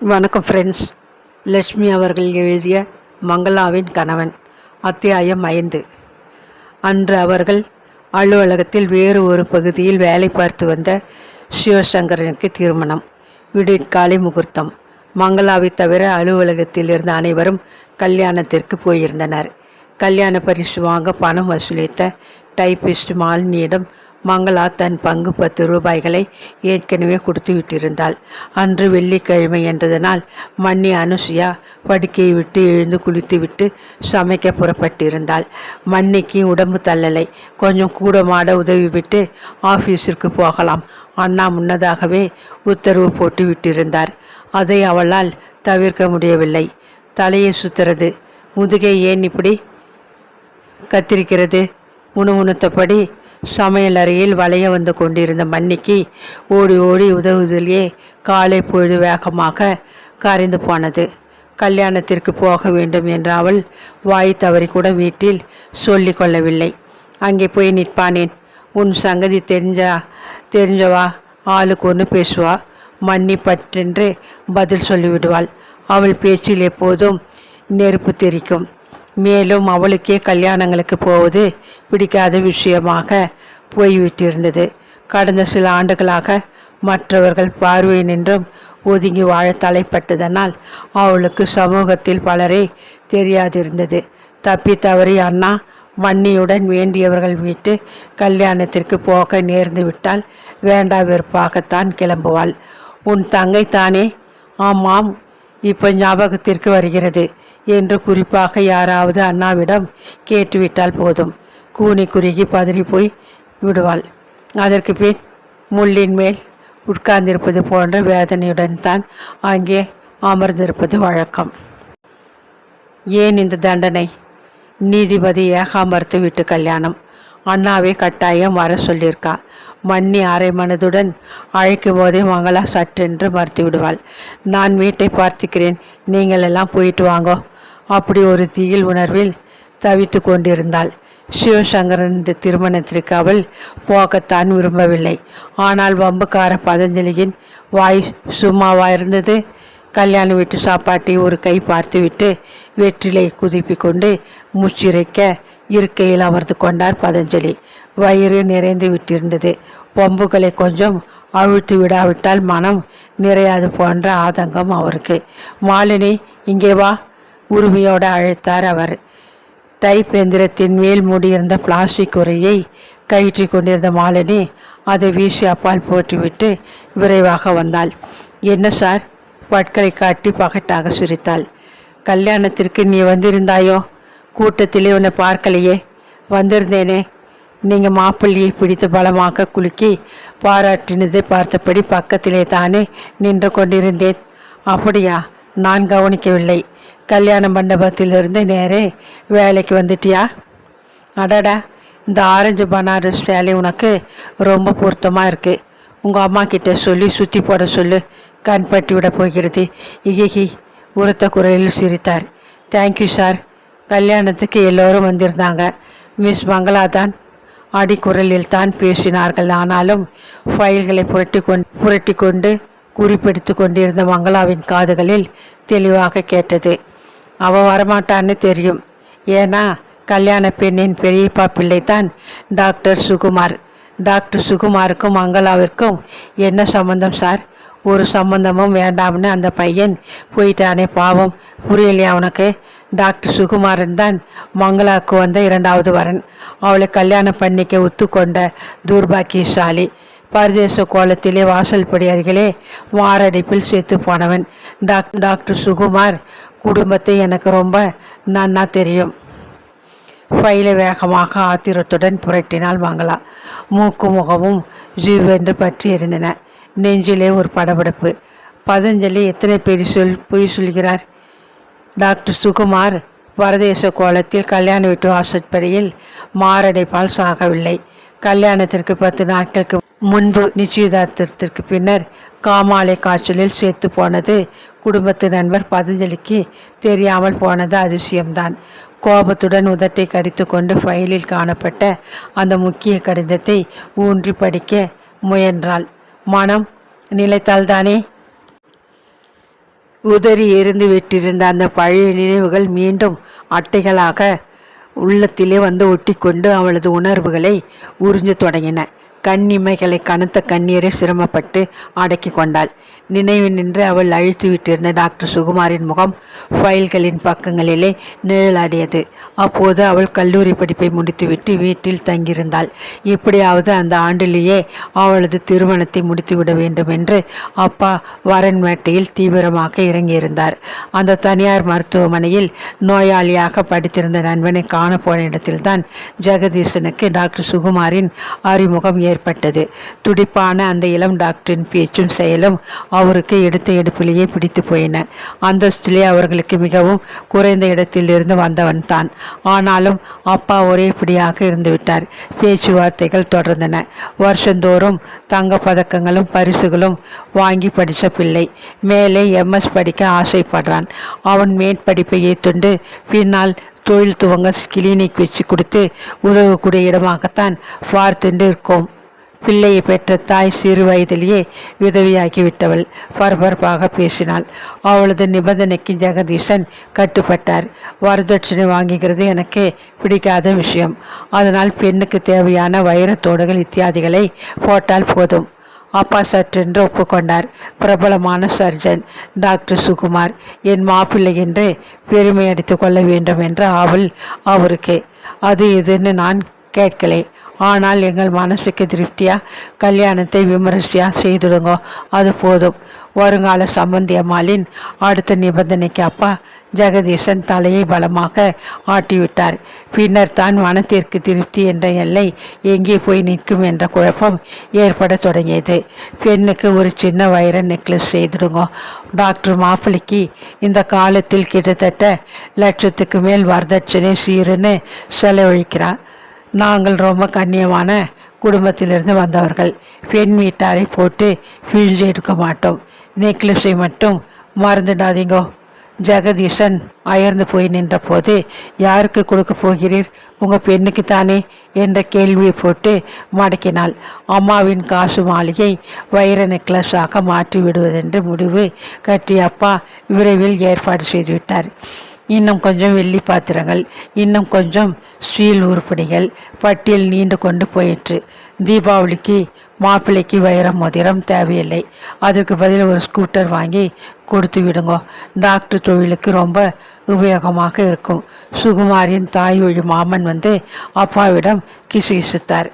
வணக்கம் ஃப்ரெண்ட்ஸ் லட்சுமி அவர்கள் எழுதிய மங்களாவின் கணவன் அத்தியாயம் ஐந்து. அன்று அவர்கள் அலுவலகத்தில் வேறு ஒரு பகுதியில் வேலை பார்த்து வந்த சிவசங்கரனுக்கு திருமணம் விடிற்காலை முகூர்த்தம். மங்களாவை தவிர அலுவலகத்தில் இருந்த அனைவரும் கல்யாணத்திற்கு போயிருந்தனர். கல்யாண பரிசு வாங்க பணம் வசூலித்த டைபிஸ்ட் மாலினியிடம் மங்களா தன் பங்கு பத்து ரூபாய்களை ஏற்கனவே கொடுத்து விட்டிருந்தாள் அன்று வெள்ளிக்கிழமை என்றதனால் மன்னி அனுசுயா படுக்கையை விட்டு எழுந்து குளித்துவிட்டு சமைக்க புறப்பட்டிருந்தாள். மன்னிக்கு உடம்பு தள்ளலை. கொஞ்சம் கூட மாட உதவி விட்டு ஆஃபீஸிற்கு போகலாம். அண்ணா முன்னதாகவே உத்தரவு போட்டு விட்டிருந்தார் அதை அவளால் தவிர்க்க முடியவில்லை. தலையை சுத்துறது. முதுகை ஏன் இப்படி கத்திரிக்கிறது? முணுமுணுத்தபடி சமையல் அறையில் வளைய வந்து கொண்டிருந்த மன்னிக்கு ஓடி ஓடி உதவுதலே காலை பொழுது வேகமாக கரைந்து போனது. கல்யாணத்திற்கு போக வேண்டும் என்று அவள் வாய் தவறி கூட வீட்டில் சொல்லி கொள்ளவில்லை. அங்கே போய் நிற்பானேன். உன் சங்கதி தெரிஞ்சா தெரிஞ்சவா? ஆளுக்கு ஒன்று பேசுவா? மன்னி பற்றென்று பதில் சொல்லிவிடுவாள். அவள் பேச்சில் எப்போதும் நெருப்பு தெரிக்கும். மேலும் அவளுக்கே கல்யாணங்களுக்கு போவது பிடிக்காத விஷயமாக போய்விட்டிருந்தது. கடந்த சில ஆண்டுகளாக மற்றவர்கள் பார்வை நின்றும் ஒதுங்கி வாழ தலைப்பட்டதனால் அவளுக்கு சமூகத்தில் பலரே தெரியாதிருந்தது. தப்பி தவறி அண்ணா வன்னியுடன் வேண்டியவர்கள் வீட்டு கல்யாணத்திற்கு போக நேர்ந்து விட்டால் வேண்டா வெறுப்பாகத்தான் கிளம்புவாள். உன் தங்கை தானே? ஆமாம் இப்போ ஞாபகத்திற்கு வருகிறது. என்று குறிப்பாக யாராவது அண்ணாவிடம் கேட்டுவிட்டால் போதும். கூனி குறுகி பதறி போய் விடுவாள். அதற்கு பின் முள்ளின் மேல் உட்கார்ந்திருப்பது போன்ற வேதனையுடன் தான் அங்கே அமர்ந்திருப்பது வழக்கம். ஏன் இந்த தண்டனை? நீதிபதி ஏகாமறுத்து விட்டு கல்யாணம். அண்ணாவை கட்டாயம் வர சொல்லியிருக்கா. மன்னி அரை மனதுடன் அழைக்கும் போதே மங்களா சற்றென்று மறுத்து விடுவாள் நான் வீட்டை பார்த்துக்கிறேன் நீங்கள் எல்லாம் போயிட்டு வாங்கோ. அப்படி ஒரு தீயில் உணர்வில் தவித்து கொண்டிருந்தாள். சிவசங்கரன் இந்த திருமணத்திற்கு அவள் போகத்தான் விரும்பவில்லை. ஆனால் வம்புக்கார பதஞ்சலியின் வாய் சும்மாவா இருந்தது. கல்யாண வீட்டு சாப்பாட்டை ஒரு கை பார்த்துவிட்டு வெற்றிலை குதிப்பி கொண்டு முச்சிரைக்க இருக்கையில் அமர்ந்து கொண்டார் பதஞ்சலி. வயிறு நிறைந்து விட்டிருந்தது. பொம்புகளை கொஞ்சம் அழுத்து விடாவிட்டால் மனம் நிறையாது போன்ற ஆதங்கம் அவருக்கு. மாலினி இங்கே வா. உரிமையோடு அழைத்தார் அவர். டைப் எந்திரத்தின் மேல் மூடியிருந்த பிளாஸ்டிக் உரையை கயிற்றி கொண்டிருந்த மாலினி அதை வீசி அப்பால் போட்டுவிட்டு விரைவாக வந்தாள். என்ன சார்? பட்களை காட்டி பகட்டாக சிரித்தாள். கல்யாணத்திற்கு நீ வந்திருந்தாயோ? கூட்டத்திலே உன்னை பார்க்கலையே. வந்திருந்தேனே. நீங்கள் மாப்பிள்ளையை பிடித்து பலமாக குலுக்கி பாராட்டினதை பார்த்தபடி பக்கத்திலே தானே நின்று கொண்டிருந்தேன். அப்படியா? நான் கவனிக்கவில்லை. கல்யாண மண்டபத்திலிருந்து நேரே வேலைக்கு வந்துட்டியா? அடடா இந்த ஆரஞ்சு பனாரஸ் சேலை உனக்கு ரொம்ப பொருத்தமாக இருக்குது உங்கள் அம்மா கிட்ட சொல்லி சுற்றி போட சொல்லு. கண் பட்டி விட போகிறது. இகிகி உரத்த குரலில் சிரித்தார். தேங்க்யூ சார் கல்யாணத்துக்கு எல்லோரும் வந்திருந்தாங்க. மிஸ் மங்களா தான். அடிக்குரலில் தான் பேசினார்கள். ஆனாலும் ஃபைல்களை புரட்டி கொண்டு புரட்டி கொண்டு குறிப்பெடுத்து கொண்டிருந்த மங்களாவின் காதுகளில் தெளிவாக கேட்டது. அவள் வரமாட்டான்னு தெரியும். ஏன்னா கல்யாண பெண்ணின் பெரியப்பா பிள்ளை தான் டாக்டர் சுகுமார். டாக்டர் சுகுமாருக்கும் மங்களாவிற்கும் என்ன சம்பந்தம் சார்? ஒரு சம்பந்தமும் வேண்டாம்னு அந்த பையன் போயிட்டானே பாவம். புரியலையா அவனுக்கு டாக்டர் சுகுமாரன் தான் மங்களாவுக்கு வந்த இரண்டாவது வரன். அவளை கல்யாணம் பண்ணிக்க ஒத்துக்கொண்ட துர்பாக்கியசாலி. பரதேச கோலத்திலே வாசல் படி அருகிலே மாரடைப்பில் சேர்த்து போனவன். டாக் டாக்டர் சுகுமார் குடும்பத்தை எனக்கு ரொம்ப நன்னா தெரியும். ஃபைலை வேகமாக ஆத்திரத்துடன் புரட்டினாள் மங்களா மூக்கு முகமும் ஜீவென்று பற்றி இருந்தன. நெஞ்சிலே ஒரு படபடப்பு. பதஞ்சலி எத்தனை பேர் சொல் பொய் சொல்கிறார்? டாக்டர் சுகுமார் பரதேச கோலத்தில் கல்யாண வீட்டு வாசற்படியில் மாரடைப்பால் சாகவில்லை. கல்யாணத்திற்கு பத்து நாட்களுக்கு முன்பு நிச்சயதார்த்தத்திற்கு பின்னர் காமாலை காய்ச்சலில் சேர்த்து போனது. குடும்பத்து நண்பர் பதஞ்சலிக்கு தெரியாமல் போனது அதிசயம்தான். கோபத்துடன் உதட்டை கடித்து கொண்டு ஃபைலில் காணப்பட்ட அந்த முக்கிய கடிதத்தை ஊன்றி படிக்க முயன்றாள். மனம் நிலைத்தால்தானே? உதறி எரிந்து விட்டிருந்த அந்த பழைய நினைவுகள் மீண்டும் அட்டைகளாக உள்ளத்திலே வந்து ஒட்டிக்கொண்டு அவளது உணர்வுகளை உறிஞ்சத் தொடங்கின. கண்ணிமைகளை கனத்த கண்ணீரை சிரமப்பட்டு அடக்கி கொண்டாள். நினைவு நின்று அவள் அழித்து விட்டிருந்த டாக்டர் சுகுமாரின் முகம் ஃபைல்களின் பக்கங்களிலே நிழலாடியது. அப்போது அவள் கல்லூரி படிப்பை முடித்துவிட்டு வீட்டில் தங்கியிருந்தாள். எப்படியாவது அந்த ஆண்டிலேயே அவளது திருமணத்தை முடித்துவிட வேண்டும் என்று அப்பா வரன்மேட்டையில் தீவிரமாக இறங்கியிருந்தார். அந்த தனியார் மருத்துவமனையில் நோயாளியாக படித்திருந்த நண்பனை காணப்போன இடத்தில்தான் ஜெகதீசனுக்கு டாக்டர் சுகுமாரின் அறிமுகம் ஏற்பட்டது. துடிப்பான அந்த இளம் டாக்டரின் பேச்சும் செயலும் அவருக்கு எடுத்த எடுப்பிலேயே பிடித்து போயின. அந்தஸ்திலே அவர்களுக்கு மிகவும் குறைந்த இடத்திலிருந்து வந்தவன் தான். ஆனாலும் அப்பா ஒரே பிடியாக இருந்துவிட்டார் பேச்சுவார்த்தைகள் தொடர்ந்தன. வருஷந்தோறும் தங்க பதக்கங்களும் பரிசுகளும் வாங்கி படித்த பிள்ளை. மேலே எம்எஸ் படிக்க ஆசைப்படுறான். அவன் மேற்படிப்பை ஏற்றுண்டு பின்னால் தொழில் துவங்க கிளினிக் வச்சு கொடுத்து உதவக்கூடிய இடமாகத்தான் பார்த்துட்டு இருக்கோம். பிள்ளையை பெற்ற தாய் சிறு வயதிலேயே விதவியாகிவிட்டவள். பரபரப்பாக பேசினாள். அவளது நிபந்தனைக்கு ஜெகதீசன் கட்டுப்பட்டார். வரதட்சணை வாங்குகிறது எனக்கு பிடிக்காத விஷயம். அதனால் பெண்ணுக்கு தேவையான வைரத்தோடுகள் இத்தியாதிகளை போட்டால் போதும். அப்பா சற்றென்று ஒப்புக்கொண்டார். பிரபலமான சர்ஜன் டாக்டர் சுகுமார் என் மாப்பிள்ளை என்று பெருமை அடித்து கொள்ள வேண்டும் என்ற ஆவல் அவருக்கு. அது இதுன்னு நான் கேட்கலை. ஆனால் எங்கள் மனசுக்கு திருப்தியாக கல்யாணத்தை விமர்சையாக செய்துடுங்கோ. அது போதும். வருங்கால சம்பந்தி அம்மாளின் அடுத்த நிபந்தனைக்கு அப்பா ஜெகதீசன் தலையை பலமாக ஆட்டிவிட்டார். பின்னர் தான் மனத்திற்கு திருப்தி என்ற எல்லை எங்கே போய் நிற்கும் என்ற குழப்பம் ஏற்பட தொடங்கியது. பெண்ணுக்கு ஒரு சின்ன வைர நெக்லஸ் செய்துடுங்கோ. டாக்டர் மாப்பிளிக்கு இந்த காலத்தில் கிட்டத்தட்ட லட்சத்துக்கு மேல் வரதட்சணை சீருன்னு செலவழிக்கிறார். நாங்கள் ரொம்ப கண்ணியமான குடும்பத்திலிருந்து வந்தவர்கள். பெண் வீட்டாரை போட்டு வீழ்ச்சி எடுக்க மாட்டோம். நெக்லஸை மட்டும் மறந்துடாதீங்கோ. ஜெகதீசன் அயர்ந்து போய் நின்றபோது யாருக்கு கொடுக்க போகிறீர்? உங்கள் பெண்ணுக்கு தானே என்ற கேள்வியை போட்டு மடக்கினாள். அம்மாவின் காசு மாளிகை வைர நெக்லஸாக மாற்றி விடுவதென்று முடிவு கட்டி அப்பா விரைவில் ஏற்பாடு செய்துவிட்டார். இன்னும் கொஞ்சம் வெள்ளி பாத்திரங்கள் இன்னும் கொஞ்சம் ஸ்டீல் உருப்படிகள் பட்டியல் நீண்டு கொண்டு போயிற்று. தீபாவளிக்கு மாப்பிள்ளைக்கு வைரம் மோதிரம் தேவையில்லை. அதற்கு பதில் ஒரு ஸ்கூட்டர் வாங்கி கொடுத்து விடுங்க. டாக்டர் தொழிலுக்கு ரொம்ப உபயோகமாக இருக்கும். சுகுமாரின் தாய் வழி மாமன் வந்து அப்பாவிடம் கிசுகிசுத்தார்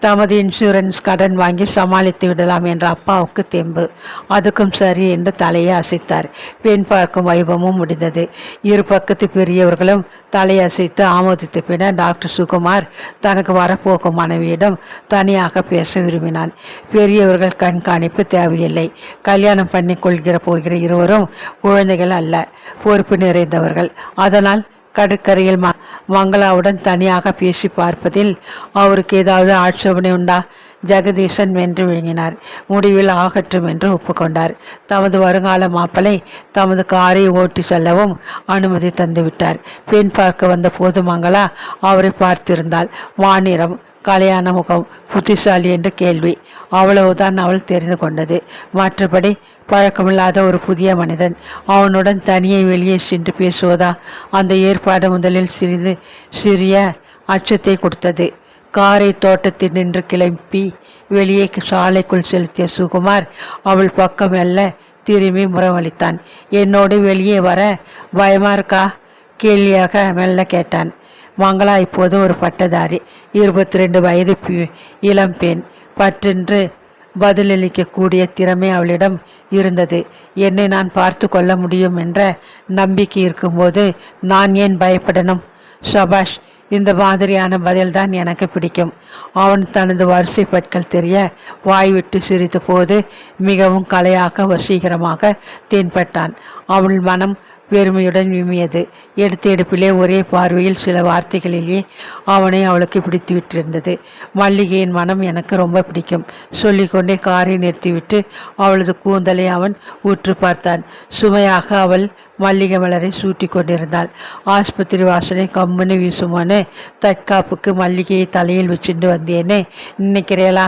தமது இன்சூரன்ஸ் கடன் வாங்கி சமாளித்து விடலாம் என்ற அப்பாவுக்கு தெம்பு. அதுக்கும் சரி என்று தலையை அசைத்தார். பெண் பார்க்கும் வைபவமும் முடிந்தது. இரு பக்கத்து பெரியவர்களும் தலையசைத்து ஆமோதித்த பின்னர் டாக்டர் சுகுமார் தனக்கு வரப்போக்கும் மனைவியிடம் தனியாக பேச விரும்பினான். பெரியவர்கள் கண்காணிப்பு தேவையில்லை. கல்யாணம் பண்ணி கொள்கிற போகிற இருவரும் குழந்தைகள் அல்ல. பொறுப்பு நிறைந்தவர்கள். அதனால் கடற்கரையில் ம மங்களாவுடன் தனியாக பேசி பார்ப்பதில் அவருக்கு ஏதாவது ஆட்சேபனை உண்டா? ஜெகதீசன் வென்று விழுங்கினார். முடிவில் ஆகட்டும் என்று ஒப்புக்கொண்டார். தமது வருங்கால மாப்பிளை தமது காரை ஓட்டி செல்லவும் அனுமதி தந்துவிட்டார். பெண் பார்க்க வந்த போது மங்களா அவரை பார்த்திருந்தாள். மாநிறம் கலையான முகம் புத்திசாலி என்ற கேள்வி. அவ்வளவுதான் அவள் தெரிந்து கொண்டது. மற்றபடி பழக்கமில்லாத ஒரு புதிய மனிதன். அவனுடன் தனியே வெளியே சென்று பேசுவதா? அந்த ஏற்பாடு முதலில் சிறிது சிறிய அச்சத்தை கொடுத்தது. காரை தோட்டத்தில் நின்று கிளம்பி வெளியே சாலைக்குள் செலுத்திய சுகுமார் அவள் பக்கம் மெல்ல திரும்பி முறவளித்தான் என்னோடு வெளியே வர பயமா இருக்கா? கேள்வியாக மெல்ல கேட்டான். மங்களா இப்போது ஒரு பட்டதாரி. இருபத்தி ரெண்டு வயது பி- இளம் பெண் பற்றென்று பதிலளிக்கக்கூடிய திறமை அவளிடம் இருந்தது. என்னை நான் பார்த்து கொள்ள முடியும் என்ற நம்பிக்கை இருக்கும்போது நான் ஏன் பயப்படணும்? சபாஷ் இந்த மாதிரியான பதில்தான் எனக்கு பிடிக்கும். அவன் தனது வரிசை பற்கள் தெரிய வாய்விட்டு சிரித்த போது மிகவும் கலையாக வசீகரமாக தென்பட்டான். அவள் மனம் பெருமையுடன் விம்மியது. எடுத்த எடுப்பிலே ஒரே பார்வையில் சில வார்த்தைகளிலேயே அவனை அவளுக்கு பிடித்து விட்டிருந்தது. மல்லிகையின் மனம் எனக்கு ரொம்ப பிடிக்கும். சொல்லிக்கொண்டே காரை நிறுத்திவிட்டு அவளது கூந்தலை அவன் உற்று பார்த்தான். சுமையாக அவள் மல்லிகை மலரை சூட்டி கொண்டிருந்தாள். ஆஸ்பத்திரி வாசனை கம்முன்னு வீசுமோன்னு தற்காப்புக்கு மல்லிகையை தலையில் வச்சுட்டு வந்தேன்னு நினைக்கிறேளா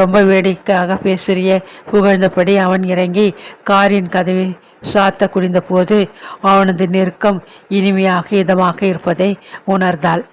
ரொம்ப வேடிக்கையாக பேசுறிய. புகழ்ந்தபடி அவன் இறங்கி காரின் கதவை சாத்த குடிந்த போது அவனது நெருக்கம் இனிமையாக இதமாக இருப்பதை உணர்ந்தாள்.